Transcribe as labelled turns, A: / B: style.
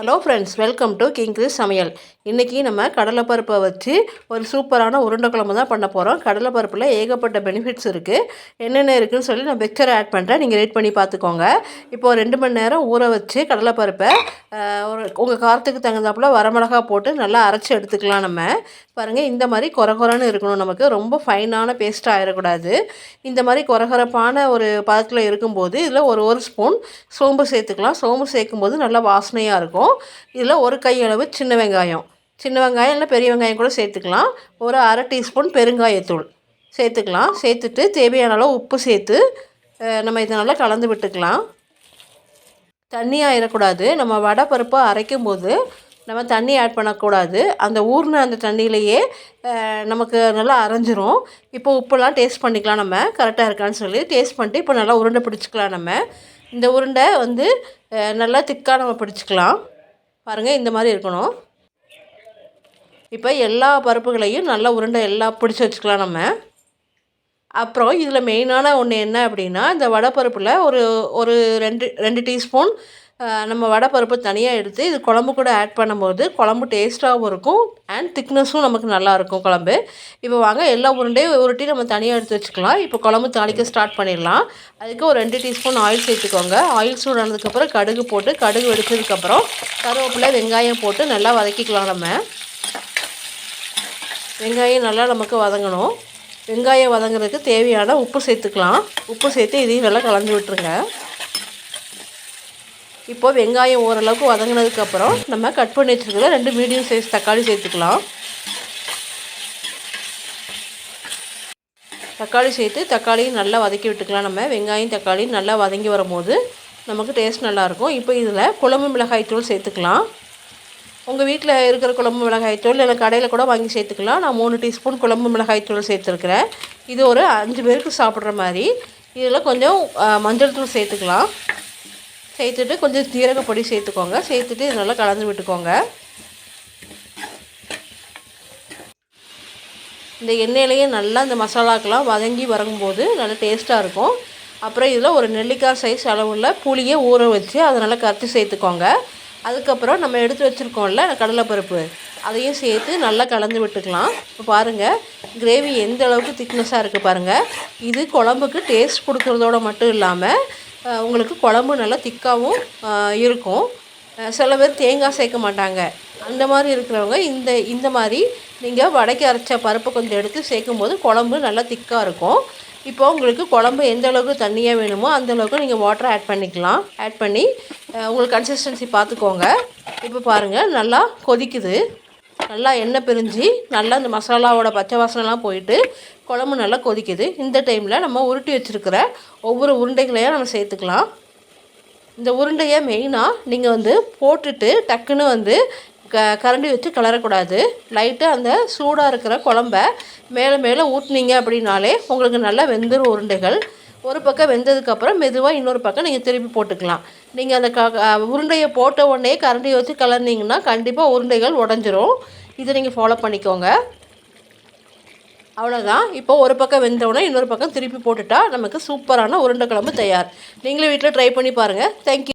A: Hello friends welcome to King Chris சமையல் இன்றைக்கி நம்ம கடலைப்பருப்பை வச்சு ஒரு சூப்பரான உருண்டை குழம்பு தான் பண்ண போகிறோம் கடலைப்பருப்பில் ஏகப்பட்ட பெனிஃபிட்ஸ் இருக்குது என்னென்ன இருக்குதுன்னு சொல்லி நான் பிக்சர் ஆட் பண்ணுறேன் நீங்கள் ரேட் பண்ணி பார்த்துக்கோங்க. இப்போது ரெண்டு மணி நேரம் ஊற வச்சு கடலைப்பருப்பை ஒரு உங்கள் காரத்துக்கு தகுந்தாப்புல வரமிளகா போட்டு நல்லா அரைச்சி எடுத்துக்கலாம் நம்ம. பாருங்கள் இந்த மாதிரி குறகுறன்னு இருக்கணும் நமக்கு. ரொம்ப ஃபைனான பேஸ்ட்டாக ஆகிடக்கூடாது இந்த மாதிரி குறகுறப்பான ஒரு பதத்தில் இருக்கும்போது இதில் ஒரு ஒரு ஸ்பூன் சோம்பு சேர்த்துக்கலாம். சோம்பு சேர்க்கும்போது நல்லா வாசனையாக இருக்கும். இதில் ஒரு கையளவு சின்ன வெங்காயம். சின்ன வெங்காயம் இல்லை பெரிய வெங்காயம் கூட சேர்த்துக்கலாம். ஒரு அரை டீஸ்பூன் பெருங்காயத்தூள் சேர்த்துக்கலாம். சேர்த்துட்டு தேவையான அளவு உப்பு சேர்த்து நம்ம இதை நல்லா கலந்து விட்டுக்கலாம். தண்ணி ஆயிடக்கூடாது நம்ம வடை பருப்பு அரைக்கும் போது நம்ம தண்ணி ஆட் பண்ணக்கூடாது. அந்த ஊர்ன அந்த தண்ணியிலையே நமக்கு நல்லா அரைஞ்சிரும். இப்போ உப்புலாம் டேஸ்ட் பண்ணிக்கலாம் நம்ம. கரெக்டாக இருக்கான்னு சொல்லி டேஸ்ட் பண்ணிட்டு இப்போ நல்லா உருண்டை பிடிச்சிக்கலாம் நம்ம. இந்த உருண்டை வந்து நல்லா திக்காக நம்ம பிடிச்சிக்கலாம். பாருங்கள் இந்த மாதிரி இருக்கணும். இப்போ எல்லா பருப்புகளையும் நல்லா உருண்டை எல்லாம் பிடிச்சி வச்சுக்கலாம் நம்ம. அப்புறம் இதில் மெயினான ஒன்று என்ன அப்படின்னா இந்த வடை பருப்பில் ஒரு ஒரு ரெண்டு ரெண்டு டீஸ்பூன் நம்ம வடை பருப்பு தனியாக எடுத்து இது குழம்பு கூட ஆட் பண்ணும்போது குழம்பு டேஸ்ட்டாகவும் இருக்கும் அண்ட் திக்னஸும் நமக்கு நல்லாயிருக்கும் குழம்பு. இப்போ வாங்க எல்லா உருண்டையும் உருட்டி நம்ம தனியாக எடுத்து வச்சுக்கலாம். இப்போ குழம்பு தாளிக்க ஸ்டார்ட் பண்ணிடலாம். அதுக்கு ஒரு ரெண்டு டீஸ்பூன் ஆயில் சேர்த்துக்கோங்க. ஆயில் சூடானதுக்கப்புறம் கடுகு போட்டு கடுகு வெடிச்சதுக்கப்புறம் கருவேப்பிலை வெங்காயம் போட்டு நல்லா வதக்கிக்கலாம் நம்ம. வெங்காயம் நல்லா நமக்கு வதங்கணும். வெங்காயம் வதங்குறதுக்கு தேவையான உப்பு சேர்த்துக்கலாம். உப்பு சேர்த்து இதையும் நல்லா கலந்து விட்டுருங்க. இப்போது வெங்காயம் ஓரளவுக்கு வதங்கினதுக்கப்புறம் நம்ம கட் பண்ணி வச்சுருக்கிற ரெண்டு மீடியம் சைஸ் தக்காளி சேர்த்துக்கலாம். தக்காளி சேர்த்து தக்காளியும் நல்லா வதக்கி விட்டுக்கலாம் நம்ம. வெங்காயம் தக்காளியும் நல்லா வதங்கி வரும்போது நமக்கு டேஸ்ட் நல்லாயிருக்கும் இப்போ இதில் குழம்பு மிளகாய் தூள் சேர்த்துக்கலாம். உங்கள் வீட்டில் இருக்கிற குழம்பு மிளகாய் தூள் இல்லை கடையில் கூட வாங்கி சேர்த்துக்கலாம். நான் மூணு டீஸ்பூன் குழம்பு மிளகாய் தூள் சேர்த்துருக்குறேன். இது ஒரு அஞ்சு பேருக்கு சாப்பிட்ற மாதிரி. இதில் கொஞ்சம் மஞ்சள் தூள் சேர்த்துக்கலாம். சேர்த்துட்டு கொஞ்சம் ஜீரக பொடி சேர்த்துக்கோங்க. சேர்த்துட்டு நல்லா கலந்து விட்டுக்கோங்க. இந்த எண்ணெயிலேயே நல்லா இந்த மசாலாக்கெலாம் வதங்கி வரும்போது நல்லா டேஸ்ட்டாக இருக்கும். அப்புறம் இதில் ஒரு நெல்லிக்காய் சைஸ் அளவுள்ள புளியை ஊற வச்சு அதை நல்லா கரைச்சி சேர்த்துக்கோங்க. அதுக்கப்புறம் நம்ம எடுத்து வச்சுருக்கோம்ல கடலைப்பருப்பு. அதையும் சேர்த்து நல்லா கலந்து விட்டுக்கலாம். இப்போ பாருங்கள் கிரேவி எந்த அளவுக்கு திக்னஸாக இருக்குது பாருங்கள் இது குழம்புக்கு டேஸ்ட் கொடுக்குறதோட மட்டும் இல்லாமல் உங்களுக்கு குழம்பு நல்லா திக்காகவும் இருக்கும். சில பேர் தேங்காய் சேர்க்க மாட்டாங்க. அந்த மாதிரி இருக்கிறவங்க இந்த இந்த மாதிரி நீங்கள் வடைக்கு அரைச்ச பருப்பை கொஞ்சம் எடுத்து சேர்க்கும்போது குழம்பு நல்லா திக்காக இருக்கும். இப்போ உங்களுக்கு குழம்பு எந்த அளவுக்கு தண்ணியாக வேணுமோ அந்த அளவுக்கு நீங்கள் வாட்டர் ஆட் பண்ணிக்கலாம். ஆட் பண்ணி உங்களுக்கு கன்சிஸ்டன்சி பார்த்துக்கோங்க. இப்போ பாருங்கள் நல்லா கொதிக்குது. நல்லா எண்ணெய் பிரிஞ்சு நல்லா இந்த மசாலாவோட பச்சை வாசனைலாம் போயிட்டு குழம்பு நல்லா கொதிக்குது. இந்த டைமில் நம்ம உருட்டி வச்சுருக்கிற ஒவ்வொரு உருண்டைகளையும் நம்ம சேர்த்துக்கலாம். இந்த உருண்டையை மெயினாக நீங்கள் வந்து போட்டுட்டு டக்குன்னு வந்து க கரண்டி வச்சு கிளறக்கூடாது. லைட்டாக அந்த சூடாக இருக்கிற குழம்ப மேலே மேலே ஊட்டினீங்க அப்படின்னாலே உங்களுக்கு நல்லா வெந்துடும் உருண்டைகள். ஒரு பக்கம் வெந்ததுக்கப்புறம் மெதுவாக இன்னொரு பக்கம் நீங்கள் திருப்பி போட்டுக்கலாம். நீங்கள் அந்த க உருண்டையை போட்ட உடனே கரண்டியை வச்சு கலர்னிங்கன்னா கண்டிப்பாக உருண்டைகள் உடஞ்சிரும். இதை நீங்கள் ஃபாலோ பண்ணிக்கோங்க. அவ்வளோதான் இப்போ ஒரு பக்கம் வெந்தவுடனே இன்னொரு பக்கம் திருப்பி போட்டுட்டா நமக்கு சூப்பரான உருண்டை குழம்பு தயார். நீங்களும் வீட்டில் ட்ரை பண்ணி பாருங்கள் தேங்க்யூ